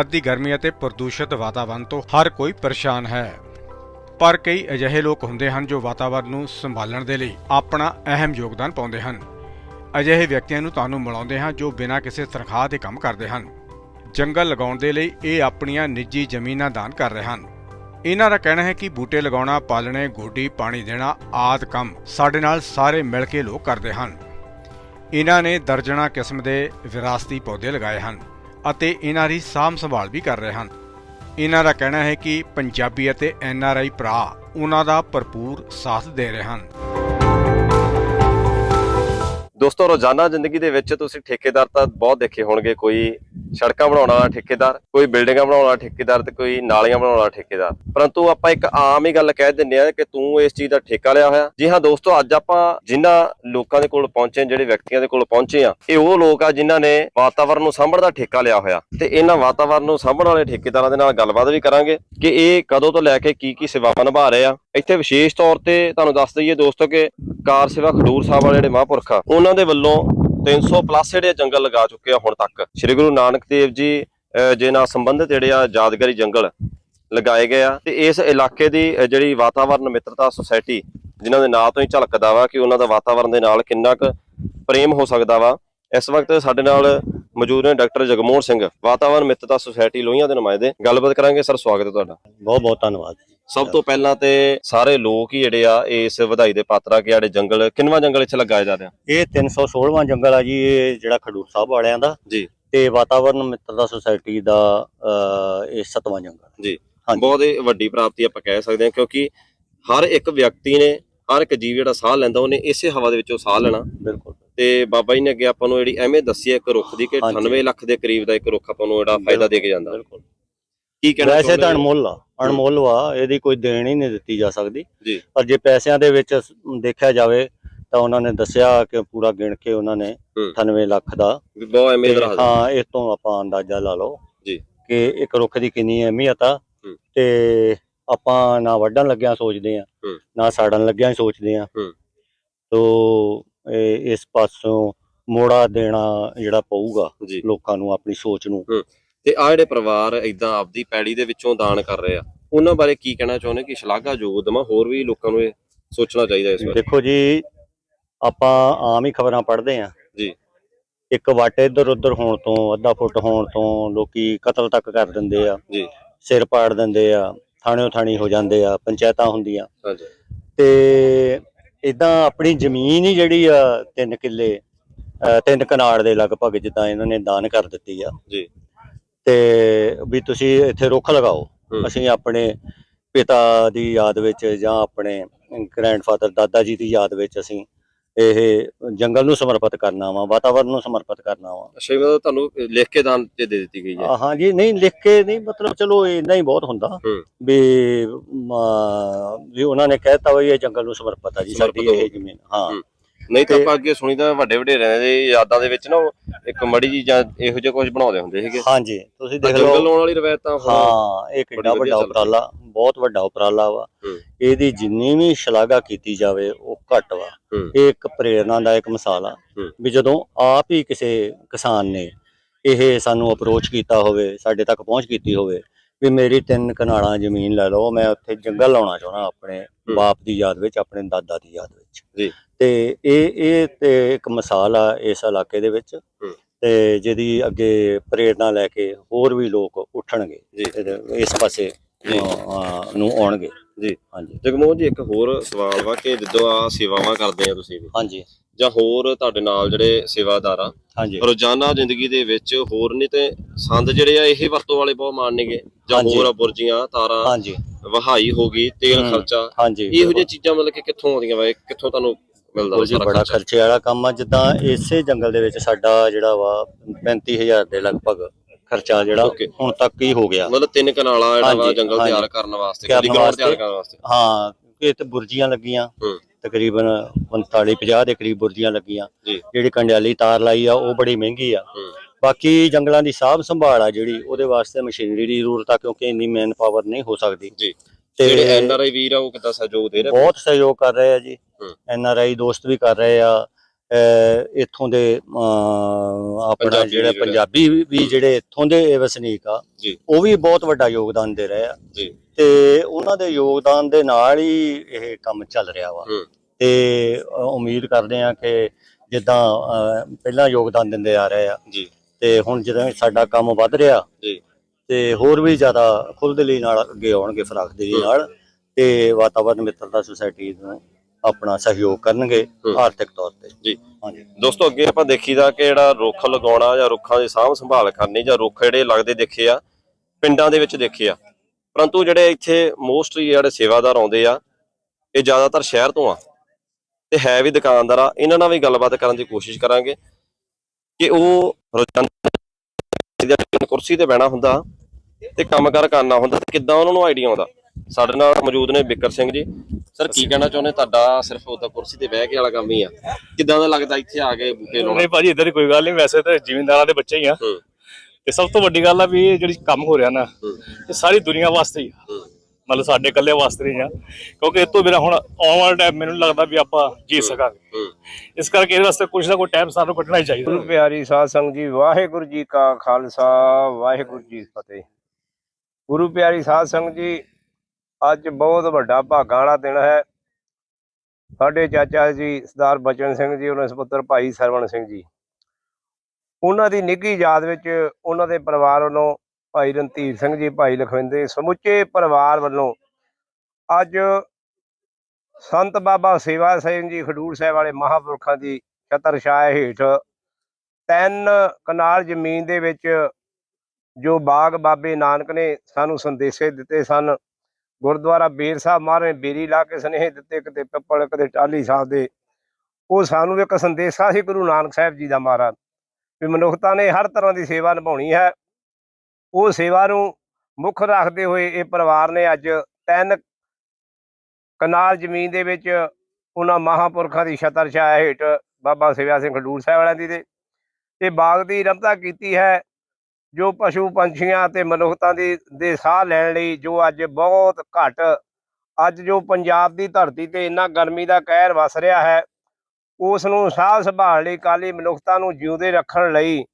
ਵੱਧਦੀ ਗਰਮੀ ਅਤੇ ਪ੍ਰਦੂਸ਼ਿਤ ਵਾਤਾਵਰਣ ਤੋਂ ਹਰ ਕੋਈ ਪਰੇਸ਼ਾਨ ਹੈ। ਪਰ ਕਈ ਅਜਿਹੇ ਲੋਕ ਹੁੰਦੇ ਹਨ ਜੋ ਵਾਤਾਵਰਣ ਨੂੰ ਸੰਭਾਲਣ ਦੇ ਲਈ ਆਪਣਾ ਅਹਿਮ ਯੋਗਦਾਨ ਪਾਉਂਦੇ ਹਨ। ਅਜਿਹੇ ਵਿਅਕਤੀਆਂ ਨੂੰ ਤੁਹਾਨੂੰ ਮਿਲਾਉਂਦੇ ਹਾਂ ਜੋ ਬਿਨਾਂ ਕਿਸੇ ਤਨਖਾਹ ਦੇ ਕੰਮ ਕਰਦੇ ਹਨ। ਜੰਗਲ ਲਗਾਉਣ ਦੇ ਲਈ ਇਹ ਆਪਣੀਆਂ ਨਿੱਜੀ ਜ਼ਮੀਨਾਂ ਦਾਨ ਕਰ ਰਹੇ ਹਨ। ਇਹਨਾਂ ਦਾ ਕਹਿਣਾ ਹੈ ਕਿ ਬੂਟੇ ਲਗਾਉਣਾ, ਪਾਲਣੇ, ਗੋਡੀ, ਪਾਣੀ ਦੇਣਾ ਆਦ ਕੰਮ ਸਾਡੇ ਨਾਲ ਸਾਰੇ ਮਿਲ ਕੇ ਲੋਕ ਕਰਦੇ ਹਨ। ਇਹਨਾਂ ਨੇ ਦਰਜਨਾ ਕਿਸਮ ਦੇ ਵਿਰਾਸਤੀ ਪੌਦੇ ਲਗਾਏ ਹਨ। ਅਤੇ ਇਹਨਾਂ ਦੀ ਸਾਂਭ ਸੰਭਾਲ ਵੀ ਕਰ ਰਹੇ ਹਨ। ਇਹਨਾਂ ਦਾ ਕਹਿਣਾ ਹੈ ਕਿ ਪੰਜਾਬੀ ਅਤੇ ਐਨ ਆਰ ਆਈ ਭਰਾ ਉਹਨਾਂ ਦਾ ਭਰਪੂਰ ਸਾਥ ਦੇ ਰਹੇ ਹਨ। ਦੋਸਤੋ, ਰੋਜ਼ਾਨਾ ਜ਼ਿੰਦਗੀ ਦੇ ਵਿੱਚ ਤੁਸੀਂ ਠੇਕੇਦਾਰ ਤਾਂ ਬਹੁਤ ਦੇਖੇ ਹੋਣਗੇ, ਕੋਈ ਸੜਕਾਂ ਬਣਾਉਣ ਵਾਲਾ ਠੇਕੇਦਾਰ, ਕੋਈ ਬਿਲਡਿੰਗਾਂ ਬਣਾਉਣ ਵਾਲਾ ਠੇਕੇਦਾਰ ਤੇ ਕੋਈ ਨਾਲੀਆਂ ਬਣਾਉਣ ਵਾਲਾ ਠੇਕੇਦਾਰ। ਪਰੰਤੂ ਆਪਾਂ ਇੱਕ ਆਮ ਹੀ ਗੱਲ ਕਹਿ ਦਿੰਦੇ ਆ ਕਿ ਤੂੰ ਇਸ ਚੀਜ਼ ਦਾ ਠੇਕਾ ਲਿਆ ਹੋਇਆ। ਜੀ ਹਾਂ ਦੋਸਤੋ, ਅੱਜ ਆਪਾਂ ਜਿਨ੍ਹਾਂ ਲੋਕਾਂ ਦੇ ਕੋਲ ਪਹੁੰਚੇ, ਜਿਹੜੇ ਵਿਅਕਤੀਆਂ ਦੇ ਕੋਲ ਪਹੁੰਚੇ ਆ ਇਹ ਉਹ ਲੋਕ ਆ ਜਿਨ੍ਹਾਂ ਨੇ ਵਾਤਾਵਰਣ ਨੂੰ ਸਾਂਭਣ ਦਾ ਠੇਕਾ ਲਿਆ ਹੋਇਆ। ਤੇ ਇਹਨਾਂ ਵਾਤਾਵਰਣ ਨੂੰ ਸਾਂਭਣ ਵਾਲੇ ਠੇਕੇਦਾਰਾਂ ਦੇ ਨਾਲ ਗੱਲਬਾਤ ਵੀ ਕਰਾਂਗੇ ਕਿ ਇਹ ਕਦੋਂ ਤੋਂ ਲੈ ਕੇ ਕੀ ਕੀ ਸੇਵਾਵਾਂ ਨਿਭਾ ਰਹੇ ਆ। ਇੱਥੇ ਵਿਸ਼ੇਸ਼ ਤੌਰ ਤੇ ਤੁਹਾਨੂੰ ਦੱਸ ਦਈਏ ਦੋਸਤੋ ਕਿ ਕਾਰ ਸੇਵਾ ਖਡੂਰ ਸਾਹਿਬ ਵਾਲੇ ਜਿਹੜੇ ਮਹਾਂਪੁਰਖ ਆ ਉਹਨਾਂ ਦੇ ਵੱਲੋਂ 300 ਪਲੱਸ ਜਿਹੜੇ ਜੰਗਲ ਲਗਾ ਚੁੱਕੇ ਆ ਹੁਣ ਤੱਕ। ਸ੍ਰੀ ਗੁਰੂ ਨਾਨਕ ਦੇਵ ਜੀ ਅਹ, ਜੇ ਨਾਲ ਸੰਬੰਧਿਤ ਜਿਹੜੇ ਆ ਯਾਦਗਾਰੀ ਜੰਗਲ ਲਗਾਏ ਗਏ ਆ ਤੇ ਇਸ ਇਲਾਕੇ ਦੀ ਜਿਹੜੀ ਵਾਤਾਵਰਣ ਮਿੱਤਰਤਾ ਸੁਸਾਇਟੀ ਜਿਨ੍ਹਾਂ ਦੇ ਨਾਂ ਤੋਂ ਹੀ ਝਲਕਦਾ ਵਾ ਕਿ ਉਹਨਾਂ ਦਾ ਵਾਤਾਵਰਣ ਦੇ ਨਾਲ ਕਿੰਨਾ ਕੁ ਪ੍ਰੇਮ ਹੋ ਸਕਦਾ ਵਾ। ਇਸ ਵਕਤ ਸਾਡੇ ਨਾਲ ਮੌਜੂਦ ਨੇ ਡਾਕਟਰ ਜਗਮੋਹਨ ਸਿੰਘ ਵਾਤਾਵਰਣ ਮਿੱਤਰਤਾ ਸੁਸਾਇਟੀ ਲੋਹੀਆਂ ਦੇ ਨੁਮਾਇੰਦੇ। ਗੱਲਬਾਤ ਕਰਾਂਗੇ ਸਰ ਸਵਾਗਤ ਹੈ ਤੁਹਾਡਾ। ਬਹੁਤ ਬਹੁਤ ਧੰਨਵਾਦ। ਸਭ ਤੋਂ ਪਹਿਲਾਂ ਤੇ ਸਾਰੇ ਲੋਕ ਹੀ ਜਿਹੜੇ ਆ ਇਸ ਵਧਾਈ ਦੇ ਪਾਤਰਾ ਕਿ ਜਿਹੜੇ ਜੰਗਲ ਕਿੰਨਵਾਂ ਜੰਗਲ ਇੱਥੇ ਲਗਾਇਆ ਜਾ ਰਿਹਾ ਇਹ 316ਵਾਂ ਜੰਗਲ ਆ ਜੀ ਇਹ ਜਿਹੜਾ ਖਡੂਰ ਸਾਹਿਬ ਵਾਲਿਆਂ ਦਾ ਜੀ। ਤੇ ਵਾਤਾਵਰਣ ਮਿੱਤਰਤਾ ਸੁਸਾਇਟੀ ਦਾ ਇਹ ਸਤਵਾਂ ਜੰਗਲ ਜੀ। ਬਹੁਤ ਹੀ ਵੱਡੀ ਪ੍ਰਾਪਤੀ ਆਪਾਂ ਕਹਿ ਸਕਦੇ ਹਾਂ ਕਿਉਂਕਿ ਹਰ ਇੱਕ ਵਿਅਕਤੀ ਨੇ ਹਰ ਇੱਕ ਜੀਵ ਜਿਹੜਾ ਸਾਹ ਲੈਂਦਾ ਉਹਨੇ ਇਸੇ ਹਵਾ ਦੇ ਵਿੱਚੋਂ ਸਾਹ ਲੈਣਾ। ਬਿਲਕੁਲ। ਤੇ ਬਾਬਾ ਜੀ ਨੇ ਅੱਗੇ ਆਪਾਂ ਨੂੰ ਜਿਹੜੀ ਐਵੇਂ ਦੱਸੀ ਹੈ ਇੱਕ ਰੁੱਖ ਦੀ ਕਿ ਹਾਂਜੀ। 98 ਲੱਖ ਦੇ ਕਰੀਬ ਦਾ ਇੱਕ ਰੁੱਖ ਆਪਾਂ ਨੂੰ ਜਿਹੜਾ ਫਾਇਦਾ ਦੇ ਕੇ ਜਾਂਦਾ। ਬਿਲਕੁਲ। ਕੀ ਕਹਿਣਾ ਵੈਸੇ ਤਾਂ? ਅਣਮੁੱਲ ਆ ਅਣਮੁੱਲ ਵਾ ਇਹਦੀ ਕੋਈ ਦੇਣ ਹੀ ਨਹੀਂ ਦਿੱਤੀ ਜਾ ਸਕਦੀ ਜੀ। ਪਰ ਜੇ ਪੈਸਿਆਂ ਦੇ ਵਿੱਚ ਦੇਖਿਆ ਜਾਵੇ ਤਾਂ ਉਹਨਾਂ ਨੇ ਦੱਸਿਆ ਕਿ ਪੂਰਾ ਗਿਣ ਕੇ ਉਹਨਾਂ ਨੇ ਹੂੰ। 98 ਲੱਖ ਦਾ ਬਹੁਤ ਐਵੇਂ ਤੇ ਦਾ ਹਾਂ ਇਸ ਤੋਂ ਆਪਾਂ ਅੰਦਾਜ਼ਾ ਲਾ ਲਓ ਜੀ। ਕਿ ਇੱਕ ਰੁੱਖ ਦੀ ਕਿੰਨੀ ਅਹਿਮੀਅਤ ਆ। ਤੇ ਆਪਾਂ ਨਾ ਵੱਢਣ ਲੱਗਿਆਂ ਸੋਚਦੇ ਆ। ਨਾ ਸਾੜਨ ਲੱਗਿਆਂ ਸੋਚਦੇ ਆ। ਤੋ ਇਸ ਪਾਸੋਂ ਮੋੜਾ ਦੇਣਾ ਜਿਹੜਾ ਪਊਗਾ ਲੋਕਾਂ ਨੂੰ ਆਪਣੀ ਸੋਚ ਨੂੰ ਤੇ ਆ ਜਿਹੜੇ ਪਰਿਵਾਰ ਇਦਾਂ ਆਪਦੀ ਪੈੜੀ ਦੇ ਵਿੱਚੋਂ ਦਾਨ ਕਰ ਰਹੇ ਆ ਉਹਨਾਂ ਬਾਰੇ ਕੀ ਕਹਿਣਾ ਚਾਹੁੰਦੇ ਕਿ ਸ਼ਲਾਘਾਯੋਗ ਉਦਮ ਹੋਰ ਵੀ ਲੋਕਾਂ ਨੂੰ ਇਹ ਸੋਚਣਾ ਚਾਹੀਦਾ ਇਸ ਬਾਰੇ? ਦੇਖੋ ਜੀ ਆਪਾਂ ਆਮ ਹੀ ਖਬਰਾਂ ਪੜ੍ਹਦੇ ਆ ਜੀ। ਇੱਕ ਵੱਟ ਇੱਧਰ ਉੱਧਰ ਹੋਣ ਤੋਂ ਅੱਧਾ ਫੁੱਟ ਹੋਣ ਤੋਂ ਲੋਕੀ ਕਤਲ ਤੱਕ ਕਰ ਦਿੰਦੇ ਆ। ਜੀ। ਸਿਰ ਪਾੜ ਦਿੰਦੇ ਆ ਥਾਣਿਓ ਥਾਣੀ ਹੋ ਜਾਂਦੇ ਆ ਪੰਚਾਇਤਾਂ ਹੁੰਦੀਆਂ। ਹਾਂਜੀ। ਤੇ ਇਦਾਂ ਆਪਣੀ ਜ਼ਮੀਨ ਹੀ ਜਿਹੜੀ ਆ ਤਿੰਨ ਕਿੱਲੇ ਤਿੰਨ ਕਨਾੜ ਦੇ ਲਗਭਗ ਜਿੱਦਾਂ ਇਹਨਾਂ ਨੇ ਦਾਨ ਕਰ ਦਿੱਤੀ ਆ। ਜੀ। ਤੇ ਵੀ ਤੁਸੀਂ ਇੱਥੇ ਰੁੱਖ ਲਗਾਓ ਹੂੰ। ਅਸੀਂ ਆਪਣੇ ਪਿਤਾ ਦੀ ਯਾਦ ਵਿੱਚ ਜਾਂ ਆਪਣੇ ਗ੍ਰੈਂਡਫਾਦਰ ਦਾਦਾ ਜੀ ਦੀ ਯਾਦ ਵਿੱਚ ਅਸੀਂ ਇਹ ਜੰਗਲ ਨੂੰ ਸਮਰਪਿਤ ਕਰਨਾ ਵਾ ਵਾਤਾਵਰਨ ਨੂੰ ਸਮਰਪਿਤ ਕਰਨਾ ਵਾ ਅੱਛਾ ਮਤਲਬ ਤੁਹਾਨੂੰ ਲਿਖ ਕੇ ਦਾਨ ਤੇ ਦੇ ਦਿੱਤੀ ਗਈ ਹੈ ਹਾਂ ਜੀ ਨਹੀਂ ਲਿਖ ਕੇ ਨਹੀਂ ਮਤਲਬ ਚਲੋ ਇੰਨਾ ਹੀ ਬਹੁਤ ਹੁੰਦਾ ਹੂੰ। ਵੀ ਮ, ਵੀ ਉਹਨਾਂ ਨੇ ਕਹਿਤਾ ਵੀ ਇਹ ਜੰਗਲ ਨੂੰ ਸਮਰਪਿਤ ਆ ਜੀ ਸਾਡੀ ਇਹ। ਜ਼ਮੀਨ ਹਾਂ ਹੂੰ। ਨਹੀਂ ਤਾਂ ਆਪਾਂ ਅੱਗੇ ਸੁਣੀਦਾ ਵੱਡੇ ਵਡੇਰਿਆਂ ਦੇ ਯਾਦਾਂ ਦੇ ਵਿੱਚ ਨਾ ਉਹ ਇੱਕ ਮੜੀ ਜੀ ਜਾਂ ਇਹੋ ਜਿਹਾ ਕੁਝ ਬਣਾਉਂਦੇ ਹੁੰਦੇ ਸੀਗੇ। ਹਾਂਜੀ ਤੁਸੀਂ ਦੇਖ ਜੰਗਲ ਲਓ ਲਾਉਣ ਵਾਲੀ ਰਵਾਇਤ ਤਾਂ ਹੁਣ ਹਾਂ ਇਹ ਕਿੰਨਾ ਵੱਡਾ ਉਪਰਾਲਾ ਬਹੁਤ ਵੱਡਾ ਉਪਰਾਲਾ ਵਾ। ਇਹਦੀ ਜਿੰਨੀ ਵੀ ਸ਼ਲਾਘਾ ਕੀਤੀ ਜਾਵੇ ਉਹ ਘੱਟ ਵਾ। ਇਹ ਇੱਕ ਪ੍ਰੇਰਨਾ ਦਾ ਇੱਕ ਮਿਸਾਲ ਆ। ਵੀ ਜਦੋਂ ਆਪ ਹੀ ਕਿਸੇ ਕਿਸਾਨ ਨੇ ਇਹ ਸਾਨੂੰ ਅਪਰੋਚ ਕੀਤਾ ਹੋਵੇ ਸਾਡੇ ਤੱਕ ਪਹੁੰਚ ਕੀਤੀ ਹੋਵੇ ਵੀ ਮੇਰੀ ਤਿੰਨ ਕਨਾਲਾਂ ਜ਼ਮੀਨ ਲੈ ਲਓ ਮੈਂ ਉੱਥੇ ਜੰਗਲ ਲਾਉਣਾ ਚਾਹਣਾ ਆਪਣੇ ਬਾਪ ਦੀ ਯਾਦ ਵਿੱਚ ਆਪਣੇ ਦਾਦਾ ਦੀ ਯਾਦ ਵਿੱਚ। ਜੀ। ਤੇ ਇਹ ਇਹ ਤੇ ਇੱਕ ਮਿਸਾਲ ਆ ਇਸ ਇਲਾਕੇ ਦੇ ਵਿੱਚ। ਤੇ ਜਿਹਦੀ ਅੱਗੇ ਪ੍ਰੇਰਨਾ ਲੈ ਕੇ ਹੋਰ ਵੀ ਲੋਕ ਉੱਠਣਗੇ ਜੀ ਇਸ ਪਾਸੇ ਜੀ। ਨੂੰ ਆਉਣਗੇ ਜੀ। ਹਾਂਜੀ ਜਗਮੋਹਨ ਜੀ ਇੱਕ ਹੋਰ ਸਵਾਲ ਵਾ ਕਿ ਜਦੋਂ ਆ ਸੇਵਾਵਾਂ ਕਰਦੇ ਆ ਤੁਸੀਂ ਵੀ ਹਾਂਜੀ ਜਾਂ ਹੋਰ ਤੁਹਾਡੇ ਨਾਲ ਜਿਹੜੇ ਸੇਵਾਦਾਰ ਆ ਹਾਂਜੀ ਰੋਜ਼ਾਨਾ ਜ਼ਿੰਦਗੀ ਦੇ ਵਿੱਚ ਹੋਰ ਨਹੀਂ ਤੇ ਸੰਦ ਜਿਹੜੇ ਆ ਇਹ ਵਰਤੋਂ ਵਾਲੇ ਬਹੁਤ ਮਾਨਣਗੇ ਜਾਂ ਹਾਂਜੀ। ਹੋਰ ਬੁਰਜੀਆਂ ਤਾਰਾਂ ਹਾਂਜੀ ਵਹਾਈ ਹੋ ਗਈ ਤੇਲ। ਖਰਚਾ। ਹਾਂਜੀ। ਇਹੋ ਜਿਹੀਆਂ ਚੀਜ਼ਾਂ ਮਤਲਬ ਕਿ ਕਿੱਥੋਂ ਆਉਂਦੀਆਂ ਵਾ? ਇਹ ਕਿੱਥੋਂ ਤੁਹਾਨੂੰ ਮਿਲਦਾ ਜੀ ਬੜਾ ਖਰਚਾ? ਵਾਲਾ ਕੰਮ ਆ। ਜਿੱਦਾਂ ਇਸੇ ਜੰਗਲ ਦੇ ਵਿੱਚ ਸਾਡਾ ਜਿਹੜਾ ਵਾ 35000 ਦੇ ਲਗਭਗ ਖਰਚਾ ਜਿਹੜਾ. ਹੁਣ ਤੱਕ ਹੀ ਹੋ ਗਿਆ। ਮਤਲਬ ਤਿੰਨ ਕਨਾਲਾ ਜਿਹੜਾ ਵਾ ਜੰਗਲ। ਤਿਆਰ ਕਰਨ ਵਾਸਤੇ ਖਾਲੀ ਗਰਾਊਂਡ ਤਿਆਰ। ਕਰਨ ਵਾਸਤੇ? ਹਾਂ ਇਹ ਤੇ ਬੁਰਜੀਆਂ ਲੱਗੀਆਂ। ਤਕਰੀਬਨ 45 50 ਦੇ ਕਰੀਬ ਬੁਰਜੀਆਂ ਲੱਗੀਆਂ। ਜਿਹੜੀ ਕੰਡਿਆਲੀ ਤਾਰ ਲਾਈ ਆ ਉਹ ਬੜੀ ਮਹਿੰਗੀ ਆ। ਬਾਕੀ ਜੰਗਲਾਂ ਦੀ ਸਾਂਭ ਸੰਭਾਲ ਆ ਜਿਹੜੀ ਉਹਦੇ ਵਾਸਤੇ ਮਸ਼ੀਨਰੀ ਦੀ ਜ਼ਰੂਰਤ ਆ ਕਿਉਂਕਿ ਇੰਨੀ ਮੈਨ ਪਾਵਰ ਨਹੀਂ ਹੋ ਸਕਦੀ। ਜੀ। ਤੇ ਜਿਹੜੇ ਐਨ ਆਰ ਆਈ ਵੀਰ ਆ ਉਹ ਕਿੱਦਾਂ ਸਹਿਯੋਗ ਦੇ ਰਹੇ ਬਹੁਤ ਸਹਿਯੋਗ ਕਰ ਰਹੇ ਆ ਜੀ। ਐਨ ਆਰ ਆਈ ਦੋਸਤ ਵੀ ਕਰ ਰਹੇ ਆ। ਇੱਥੋਂ ਦੇ ਆਪਣਾ ਜਿਹੜੇ ਪੰਜਾਬੀ ਵੀ- ਜਿਹੜੇ ਇੱਥੋਂ ਦੇ ਵਸਨੀਕ ਆ। ਉਹ ਵੀ ਬਹੁਤ ਵੱਡਾ ਯੋਗਦਾਨ ਦੇ ਰਹੇ ਆ। ਜੀ। ਤੇ ਉਹਨਾਂ ਦੇ ਯੋਗਦਾਨ ਦੇ ਨਾਲ ਹੀ ਇਹ ਕੰਮ ਚੱਲ ਰਿਹਾ ਵਾ। ਤੇ ਉਮੀਦ ਕਰਦੇ ਆ ਕਿ ਜਿੱਦਾਂ ਪਹਿਲਾਂ ਯੋਗਦਾਨ ਦਿੰਦੇ ਆ ਰਹੇ ਆ। ਜੀ। ਤੇ ਹੁਣ ਜਦੋਂ ਸਾਡਾ ਕੰਮ ਵੱਧ ਰਿਹਾ ਜੀ। ਤੇ ਹੋਰ ਵੀ ਜ਼ਿਆਦਾ ਖੁੱਲ੍ਹਦਿਲੀ ਨਾਲ ਅੱਗੇ ਆਉਣਗੇ ਫਰਾਖਦਿਲੀ ਹੂੰ। ਨਾਲ ਤੇ ਵਾਤਾਵਰਨ ਮਿੱਤਰਤਾ ਸੁਸਾਇਟੀ ਨੂੰ ਆਪਣਾ ਸਹਿਯੋਗ ਕਰਨਗੇ। ਆਰਥਿਕ ਤੌਰ ਤੇ ਜੀ। ਹਾਂਜੀ ਦੋਸਤੋ ਅੱਗੇ ਆਪਾਂ ਦੇਖੀਦਾ ਕਿ ਜਿਹੜਾ ਰੁੱਖ ਲਗਾਉਣਾ ਜਾਂ ਰੁੱਖਾਂ ਦੀ ਸਾਂਭ ਸੰਭਾਲ ਕਰਨੀ ਜਾਂ ਰੁੱਖ ਜਿਹੜੇ ਲੱਗਦੇ ਦੇਖੇ ਆ ਪਿੰਡਾਂ ਦੇ ਵਿੱਚ ਦੇਖੇ ਆ ਪਰੰਤੂ ਜਿਹੜੇ ਇੱਥੇ ਮੋਸਟਲੀ ਜਿਹੜੇ ਸੇਵਾਦਾਰ ਆਉਂਦੇ ਆ ਇਹ ਜ਼ਿਆਦਾਤਰ ਸ਼ਹਿਰ ਤੋਂ ਆ ਤੇ ਹੈ ਵੀ ਦੁਕਾਨਦਾਰ ਆ ਇਹਨਾਂ ਨਾਲ ਵੀ ਗੱਲਬਾਤ ਕਰਨ ਦੀ ਕੋਸ਼ਿਸ਼ ਕਰਾਂਗੇ ਕਿ ਉਹ ਰੋਜ਼ਾਨਾ ਕੁਰਸੀ ਤੇ ਬਹਿਣਾ ਹੁੰਦਾ ਤੇ ਕੰਮਕਾਰ ਕਰਨਾ ਹੁੰਦਾ ਤੇ ਕਿੱਦਾਂ ਉਹਨਾਂ ਨੂੰ ਆਈਡੀਆ ਆਉਂਦਾ। ਸਾਡੇ ਨਾਲ ਮੌਜੂਦ ਨੇ ਬਿੱਕਰ ਸਿੰਘ ਜੀ। ਸਰ ਕੀ ਕਹਿਣਾ ਚਾਹੁੰਦੇ? ਤੁਹਾਡਾ ਸਿਰਫ ਉਹਦਾ ਕੁਰਸੀ ਤੇ ਬਹਿ ਕੇ ਵਾਲਾ ਕੰਮ ਹੀ ਆ। ਕਿੱਦਾਂ ਦਾ ਲੱਗਦਾ ਇੱਥੇ ਆ ਕੇ ਬੂਟੇ ਲਾਉਣਾ? ਨਹੀਂ ਭਾਜੀ ਇਧਰ ਕੋਈ ਗੱਲ ਨਹੀਂ। ਵੈਸੇ ਤਾਂ ਜ਼ਿਮੀਂਦਾਰਾਂ ਦੇ ਬੱਚੇ ਹੀ ਆ। ਤੇ ਸਭ ਤੋਂ ਵੱਡੀ ਗੱਲ ਆ ਵੀ ਇਹ ਜਿਹੜੀ ਕੰਮ ਹੋ ਰਿਹਾ ਨਾ। ਇਹ ਸਾਰੀ ਦੁਨੀਆ ਵਾਸਤੇ ਹੀ ਆ। ਮਤਲਬ ਸਾਡੇ ਇਕੱਲੇ ਵਾਸਤੇ ਨਹੀਂ ਆ। ਕਿਉਂਕਿ ਇਹ ਤੋਂ ਬਿਨਾਂ ਹੁਣ ਆਉਣ ਵਾਲਾ ਟਾਈਮ ਮੈਨੂੰ ਲੱਗਦਾ ਵੀ ਆਪਾਂ ਜੀ ਸਕਾਂਗੇ। ਇਸ ਕਰਕੇ ਇਹਦੇ ਵਾਸਤੇ ਕੁਝ ਨਾ ਕੋਈ ਟਾਈਮ ਸਾਨੂੰ ਕੱਢਣਾ ਹੀ ਚਾਹੀਦਾ। ਗੁਰੂ ਪਿਆਰੀ ਸਾਧ ਸੰਗਤ ਜੀ ਵਾਹਿਗੁਰੂ ਜੀ ਕਾ ਖਾਲਸਾ ਵਾਹਿਗੁਰੂ ਜੀ ਫਤਿਹ। ਗੁਰੂ ਪਿਆਰੀ ਸਾਧ ਸੰਗਤ ਜੀ ਅੱਜ ਬਹੁਤ ਵੱਡਾ ਭਾਗਾਂ ਵਾਲਾ ਦਿਨ ਹੈ। ਸਾਡੇ ਚਾਚਾ ਜੀ ਸਰਦਾਰ ਬਚਨ ਸਿੰਘ ਜੀ ਉਹਨਾਂ ਦੇ ਸੁਪੁੱਤਰ ਭਾਈ ਸਰਵਣ ਸਿੰਘ ਜੀ। ਉਹਨਾਂ ਦੀ ਨਿੱਘੀ ਯਾਦ ਵਿੱਚ ਉਹਨਾਂ ਦੇ ਪਰਿਵਾਰ ਵੱਲੋਂ ਭਾਈ ਰਣਧੀਰ ਸਿੰਘ ਜੀ, ਭਾਈ ਲਖਵਿੰਦਰ ਸਮੁੱਚੇ ਪਰਿਵਾਰ ਵੱਲੋਂ ਅੱਜ ਸੰਤ ਬਾਬਾ ਸੇਵਾ ਸਿੰਘ ਜੀ, ਖਡੂਰ ਸਾਹਿਬ ਵਾਲੇ ਮਹਾਂਪੁਰਖਾਂ ਦੀ ਛਤਰ ਛਾਇਆ ਹੇਠ ਤਿੰਨ ਕਨਾਲ ਜ਼ਮੀਨ ਦੇ ਵਿੱਚ ਜੋ ਬਾਗ ਬਾਬੇ ਨਾਨਕ ਨੇ ਸਾਨੂੰ ਸੰਦੇਸ਼ੇ ਦਿੱਤੇ ਸਨ। ਗੁਰਦੁਆਰਾ ਬੇਰ ਸਾਹਿਬ ਮਹਾਰਾਜ ਨੇ ਬੇਰੀ ਲਾ ਕੇ ਸੁਨੇਹੇ ਦਿੱਤੇ, ਕਿਤੇ ਪਿੱਪਲ, ਕਿਤੇ ਟਾਲੀ ਸਾਹਿਬ ਦੇ। ਉਹ ਸਾਨੂੰ ਇੱਕ ਸੰਦੇਸ਼ਾ ਸੀ ਗੁਰੂ ਨਾਨਕ ਸਾਹਿਬ ਜੀ ਦਾ ਮਹਾਰਾਜ, ਵੀ ਮਨੁੱਖਤਾ ਨੇ ਹਰ ਤਰ੍ਹਾਂ ਦੀ ਸੇਵਾ ਨਿਭਾਉਣੀ ਹੈ। ਉਹ ਸੇਵਾ ਨੂੰ ਮੁੱਖ ਰੱਖਦੇ ਹੋਏ ਇਹ ਪਰਿਵਾਰ ਨੇ ਅੱਜ ਤਿੰਨ ਕਨਾਲ ਜ਼ਮੀਨ ਦੇ ਵਿੱਚ ਉਹਨਾਂ ਮਹਾਂਪੁਰਖਾਂ ਦੀ ਛਤਰ ਛਾਇਆ ਹੇਠ ਬਾਬਾ ਸੇਵਾ ਸਿੰਘ ਖਡੂਰ ਸਾਹਿਬ ਵਾਲਿਆਂ ਦੀ ਦੇ ਇਹ ਬਾਗ ਦੀ ਰਮਤਾ ਕੀਤੀ ਹੈ, ਜੋ ਪਸ਼ੂ ਪੰਛੀਆਂ ਤੇ ਮਨੁੱਖਤਾ ਦੀ, ਦੇ ਸਾਹ ਲੈਣ ਲਈ ਜੋ ਅੱਜ ਬਹੁਤ ਘੱਟ, ਅੱਜ ਜੋ ਪੰਜਾਬ ਦੀ ਧਰਤੀ ਤੇ ਇੰਨਾ ਗਰਮੀ ਦਾ ਕਹਿਰ ਵਸ ਰਿਹਾ ਹੈ, ਉਸ ਨੂੰ ਸਾਹ ਸੰਭਾਲ ਲਈ ਕਾਲੀ ਮਨੁੱਖਤਾ ਨੂੰ ਜਿਉਂਦੇ ਰੱਖਣ ਲਈ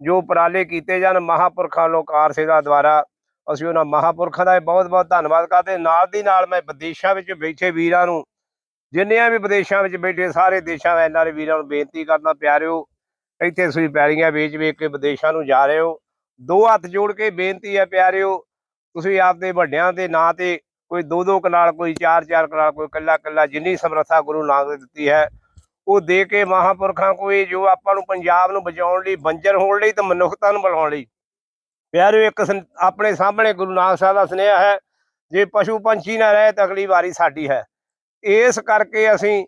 ਜੋ ਉਪਰਾਲੇ ਕੀਤੇ ਜਾਣ, ਮਹਾਪੁਰਖਾਂ ਲੋਕਾਰ ਸੇਵਾ ਦੁਆਰਾ, ਅਸੀਂ ਉਹਨਾਂ ਮਹਾਪੁਰਖਾਂ ਦਾ ਬਹੁਤ ਬਹੁਤ ਧੰਨਵਾਦ ਕਰਦੇ ਨਾਲ ਦੀ ਨਾਲ ਮੈਂ ਵਿਦੇਸ਼ਾਂ ਵਿੱਚ ਬੈਠੇ ਵੀਰਾਂ ਨੂੰ, ਜਿੰਨਿਆਂ ਵੀ ਵਿਦੇਸ਼ਾਂ ਵਿੱਚ ਬੈਠੇ ਸਾਰੇ ਦੇਸ਼ਾਂ ਵਿੱਚ ਸਾਰੇ ਵੀਰਾਂ ਨੂੰ ਬੇਨਤੀ ਕਰਦਾ, ਪਿਆਰਿਓ, ਇੱਥੇ ਤੁਸੀਂ ਪੈਲੀਆਂ ਵੇਚ ਵੇਚ ਕੇ ਵਿਦੇਸ਼ਾਂ ਨੂੰ ਜਾ ਰਹੇ ਹੋ। ਦੋ ਹੱਥ ਜੋੜ ਕੇ ਬੇਨਤੀ ਹੈ, ਪਿਆਰਿਓ, ਤੁਸੀਂ ਆਪਦੇ ਵੱਡਿਆਂ ਦੇ ਨਾਂ ਤੇ ਕੋਈ ਦੋ ਦੋ ਕਨਾਲ, ਕੋਈ ਚਾਰ ਚਾਰ ਕਨਾਲ, ਕੋਈ ਕੱਲਾ ਕੱਲਾ ਜਿੰਨੀ ਸਮਰੱਥਾ ਗੁਰੂ ਨਾਨਕ ਨੇ ਦਿੱਤੀ ਹੈ ਉਹ ਦੇ ਕੇ ਮਹਾਪੁਰਖਾਂ ਕੋਈ ਜੋ ਆਪਾਂ ਨੂੰ ਪੰਜਾਬ ਨੂੰ ਬਚਾਉਣ ਲਈ, ਬੰਜਰ ਹੋਣ ਲਈ ਤੇ ਮਨੁੱਖਤਾ ਨੂੰ ਬੁਲਾਉਣ ਲਈ। ਪਿਆਰਿਓ, ਇੱਕ ਸੰ- ਆਪਣੇ ਸਾਹਮਣੇ ਗੁਰੂ ਨਾਨਕ ਸਾਹਿਬ ਦਾ ਸੁਨੇਹਾ ਹੈ, ਜੇ ਪਸ਼ੂ ਪੰਛੀ ਨਾ ਰਹੇ ਤਾਂ ਅਗਲੀ ਵਾਰੀ ਸਾਡੀ ਹੈ। ਇਸ ਕਰਕੇ ਅਸੀਂ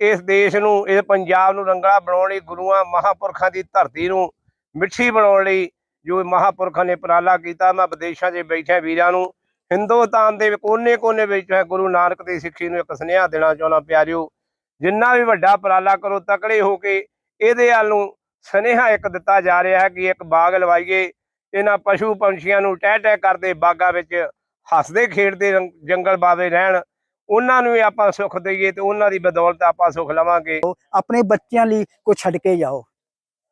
ਇਸ ਦੇਸ਼ ਨੂੰ, ਇਸ ਪੰਜਾਬ ਨੂੰ ਰੰਗਲਾ ਬਣਾਉਣ ਲਈ, ਗੁਰੂਆਂ, ਮਹਾਪੁਰਖਾਂ ਦੀ ਧਰਤੀ ਨੂੰ ਮਿੱਠੀ ਬਣਾਉਣ ਲਈ ਜੋ ਮਹਾਪੁਰਖਾਂ ਨੇ ਉਪਰਾਲਾ ਕੀਤਾ, ਮੈਂ ਵਿਦੇਸ਼ਾਂ 'ਚ ਬੈਠੇ ਵੀਰਾਂ ਨੂੰ, ਹਿੰਦੁਸਤਾਨ ਦੇ ਕੋਨੇ-ਕੋਨੇ ਵਿੱਚ ਗੁਰੂ ਨਾਨਕ ਦੀ ਸਿੱਖੀ ਨੂੰ ਇੱਕ ਸੁਨੇਹਾ ਦੇਣਾ ਚਾਹੁੰਦਾ, ਪਿਆਰਿਓ। ਜਿੰਨਾ ਵੀ ਵੱਡਾ ਉਪਰਾਲਾ ਕਰੋ, ਤਕੜੇ ਹੋ ਕੇ ਇਹਦੇ ਵੱਲ ਨੂੰ ਸੁਨੇਹਾ ਇੱਕ ਦਿੱਤਾ ਜਾ ਰਿਹਾ ਹੈ ਕਿ ਇੱਕ ਬਾਗ ਲਵਾਈਏ। ਇਹਨਾਂ ਪਸ਼ੂ ਪੰਛੀਆਂ ਨੂੰ ਟਹਿ ਟਹਿ ਕਰਦੇ ਬਾਗਾਂ ਵਿੱਚ ਹੱਸਦੇ, ਖੇਡਦੇ ਜੰਗਲ ਬਾਵੇ ਰਹਿਣ। ਉਹਨਾਂ ਨੂੰ ਵੀ ਆਪਾਂ ਸੁੱਖ ਦਈਏ ਤੇ ਉਹਨਾਂ ਦੀ ਬਦੌਲਤ ਆਪਾਂ ਸੁੱਖ ਲਵਾਂਗੇ। ਆਪਣੇ ਬੱਚਿਆਂ ਲਈ ਕੁਝ ਛੱਡ ਕੇ ਜਾਓ।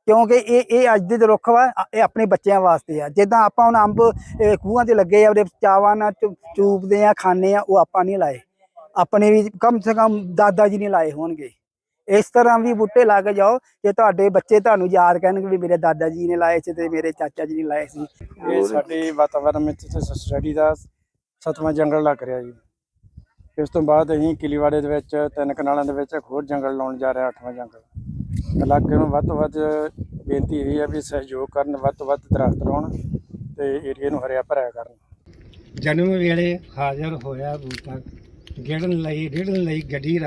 ਕਿਉਂਕਿ ਇਹ ਇਹ ਅੱਜ ਦੇ ਰੁੱਖ ਵਾ ਇਹ ਆਪਣੇ ਬੱਚਿਆਂ ਵਾਸਤੇ ਆ। ਜਿੱਦਾਂ ਆਪਾਂ ਹੁਣ ਅੰਬ ਖੂਹਾਂ ਤੇ ਲੱਗੇ ਆ, ਉਹਦੇ ਚਾਵਾਂ ਨਾਲ ਚੁ- ਚੂਪਦੇ ਆ ਖਾਣੇ ਆ, ਉਹ ਆਪਾਂ ਨਹੀਂ ਲਾਏ। ਆਪਣੇ ਵੀ ਕਮ ਸੇ ਕਮ ਦਾਦਾ ਜੀ ਨੇ ਲਾਏ ਹੋਣਗੇ। ਇਸ ਤਰ੍ਹਾਂ ਵੀ ਬੂਟੇ ਲਾ ਕੇ ਜਾਓ ਕਿ ਤੁਹਾਡੇ ਬੱਚੇ ਤੁਹਾਨੂੰ ਯਾਦ ਕਰਨਗੇ ਵੀ ਮੇਰੇ ਦਾਦਾ ਜੀ ਨੇ ਲਾਏ ਸੀ ਤੇ ਮੇਰੇ ਚਾਚਾ ਜੀ ਨੇ ਲਾਏ ਸੀ। ਇਹ ਸਾਡੇ ਵਾਤਾਵਰਨ ਮਿੱਤਰ ਸੋਸਾਇਟੀ ਦਾ ਸਤਵਾਂ ਜੰਗਲ ਲੱਗ ਰਿਹਾ ਜੀ। ਇਸ ਤੋਂ ਬਾਅਦ ਅਸੀਂ ਕਿਲੀਵਾੜੇ ਦੇ ਵਿੱਚ ਤਿੰਨ ਕਨਾਲਾਂ ਦੇ ਵਿੱਚ ਇੱਕ ਹੋਰ ਜੰਗਲ ਲਾਉਣ ਜਾ ਰਿਹਾ ਅੱਠਵਾਂ ਜੰਗਲ। ਇਲਾਕੇ ਨੂੰ ਵੱਧ ਤੋਂ ਵੱਧ ਬੇਨਤੀ ਇਹ ਹੈ ਵੀ ਸਹਿਯੋਗ ਕਰਨ ਵੱਧ ਤੋਂ ਵੱਧ ਦਰਖਤ ਲਾਉਣ ਤੇ ਏਰੀਏ ਨੂੰ ਹਰਿਆ ਭਰਿਆ ਕਰਨ। ਜਨਮ ਵੇਲੇ ਹਾਜ਼ਰ ਹੋਇਆ ਬੂਟਾ ਗਿੜਨ ਲਈ ਰਿੜਨ ਲਈ ਗੱਡੀ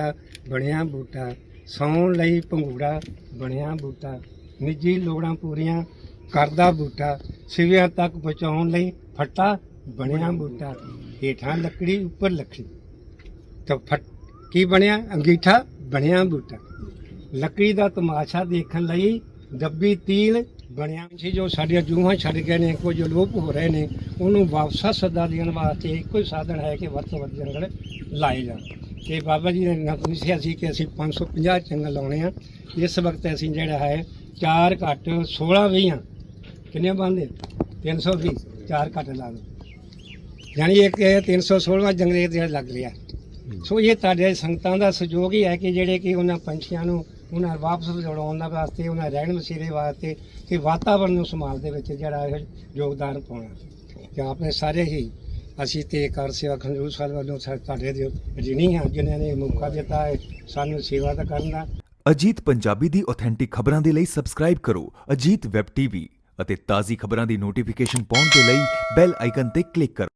ਬਣਿਆ ਬੂਟਾ, ਸੌਣ ਲਈ ਪੰਗੂੜਾ ਬਣਿਆ ਬੂਟਾ। ਨਿੱਜੀ ਲੋੜਾਂ ਪੂਰੀਆਂ ਕਰਦਾ ਬੂਟਾ, ਸਿਵਿਆਂ ਤੱਕ ਪਹੁੰਚਾਉਣ ਲਈ ਫੱਟਾ ਬਣਿਆ ਬੂਟਾ। ਹੇਠਾਂ ਲੱਕੜੀ, ਉੱਪਰ ਲੱਕੜੀ। ਤਾਂ ਫਟ, ਕੀ ਬਣਿਆ? ਅੰਗੀਠਾ ਬਣਿਆ ਬੂਟਾ। ਲੱਕੜੀ ਦਾ ਤਮਾਸ਼ਾ ਦੇਖਣ ਲਈ ਦੱਬੀ ਤੀਲ ਬਣਿਆ ਸੀ ਜੋ ਸਾਡੀਆਂ ਜੂਹਾਂ ਛੱਡ ਗਏ ਨੇ ਕੁਝ ਲੋਪ ਹੋ ਰਹੇ ਨੇ ਉਹਨੂੰ ਵਾਪਸਾ ਸੱਦਾ ਦੇਣ ਵਾਸਤੇ ਇੱਕੋ ਹੀ ਸਾਧਨ ਹੈ ਕਿ ਵੱਧ ਤੋਂ ਵੱਧ ਜੰਗਲ ਲਾਏ ਜਾਣ। ਤੇ ਬਾਬਾ ਜੀ ਨੇ ਨਕਮਿਸਿਆ ਸੀ ਕਿ ਅਸੀਂ 550 ਜੰਗਲ ਲਾਉਣੇ ਆ। ਇਸ ਵਕਤ ਅਸੀਂ ਜਿਹੜਾ ਹੈ 4 ਘੱਟ 16 ਵੀਆਂ ਕਿੰਨੇ ਬੰਦੇ 320 4 ਘੱਟ ਲਾ ਲਓ ਯਾਨੀ ਇੱਕ ਇਹ 316ਵਾਂ ਜੰਗਲੇ ਜਿਹੜਾ ਲੱਗ ਰਿਹਾ। ਸੋ ਇਹ ਤੁਹਾਡੇ ਸੰਗਤਾਂ ਦਾ ਸਹਿਯੋਗ ਹੀ ਹੈ ਕਿ ਜਿਹੜੇ ਕਿ ਉਹਨਾਂ ਪੰਛੀਆਂ ਨੂੰ ਉਹਨਾਂ ਵਾਪਸ ਜੋੜਾਉਣ ਦਾ ਵਾਸਤੇ, ਉਹਨਾਂ ਰਹਿਣ ਵਸੀਲੇ ਵਾਸਤੇ ਤੇ ਵਾਤਾਵਰਣ ਨੂੰ ਸੰਭਾਲ ਦੇ ਵਿੱਚ ਜਿਹੜਾ ਇਹ ਯੋਗਦਾਨ ਪਾਉਣਾ। ਤੇ ਆਪਣੇ ਸਾਰੇ ਹੀ ਅਸੀਂ ਤੇ ਕਾਰ ਸੇਵਾ ਖੰਡੂਰ ਸਾਹਿਬ ਵੱਲੋਂ ਤੁਹਾਡੇ ਦੇ ਰਿਣੀ ਹਾਂ ਜਿਨ੍ਹਾਂ ਨੇ ਮੌਕਾ ਦਿੱਤਾ ਹੈ, ਸਾਨੂੰ ਸੇਵਾ ਦਾ ਕਰਨ ਦਾ। ਅਜੀਤ ਪੰਜਾਬੀ ਦੀ ਆਥੈਂਟਿਕ ਖਬਰਾਂ ਦੇ ਲਈ ਸਬਸਕ੍ਰਾਈਬ ਕਰੋ ਅਜੀਤ ਵੈਬ ਟੀਵੀ ਅਤੇ ਤਾਜ਼ੀ ਖਬਰਾਂ ਦੀ ਨੋਟੀਫਿਕੇਸ਼ਨ ਪਾਉਣ ਦੇ ਲਈ ਬੈਲ ਆਈਕਨ ਤੇ ਕਲਿੱਕ ਕਰੋ।